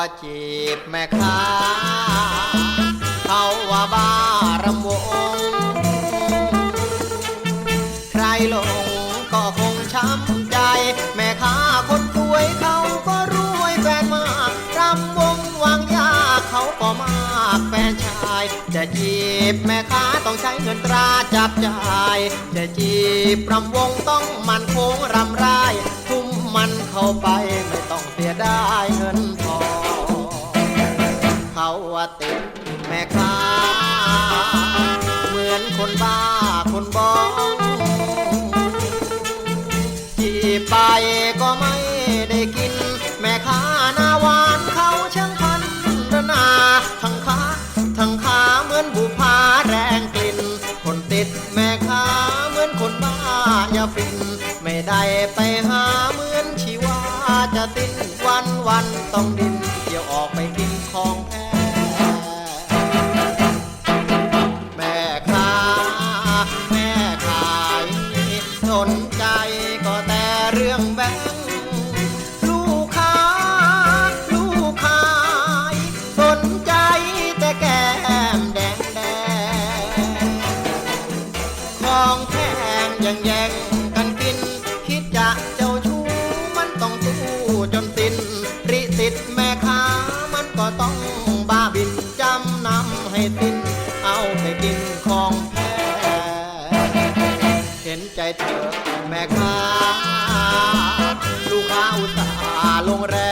ว่าจีบแม่ค้าเขาว่าบ้ารำวง ใครหลงก็คงช้ำใจ แม่ค้าคนสวยเขาก็รวยแฟนมากรำวงวางยาเขาก็มากแฟนชาย จะจีบแม่ค้าต้องใช้เงินตราจับจ่าย จะจีบรำวงต้องมันโค้งรำไรทุ่มมันเข้าไป ว่าติดแม่ค้า เหมือนคนบ้าคนบองที่ไปก็ไม่ได้กิน แม่ค้าหน้าหวานเขาช่างพันรนาทั้งขาทั้งขาเหมือนบุพาแรงกลิ่น คนติดแม่ค้าเหมือนคนบ้ายาฟิน ไม่ได้ไปหาเหมือนชีวาจะตินวันวันต้องดินเที่ยวออกไปกินของแพ สนใจก็แต่เรื่องแบงค์ลูกค้า ลูกขาย สนใจแต่แก้มแดงแดงของแพงยังแย่งกันกิน คิดจะเจ้าชู้มันต้องสู้จนสิ้นริสิทธิ์แม่ค้ามันก็ต้องบ้าบินจำนำให้ตินเอาไปกินของแห็นใจเธอแม่ค้าลูกค้าอุตส่าห์ลงแรง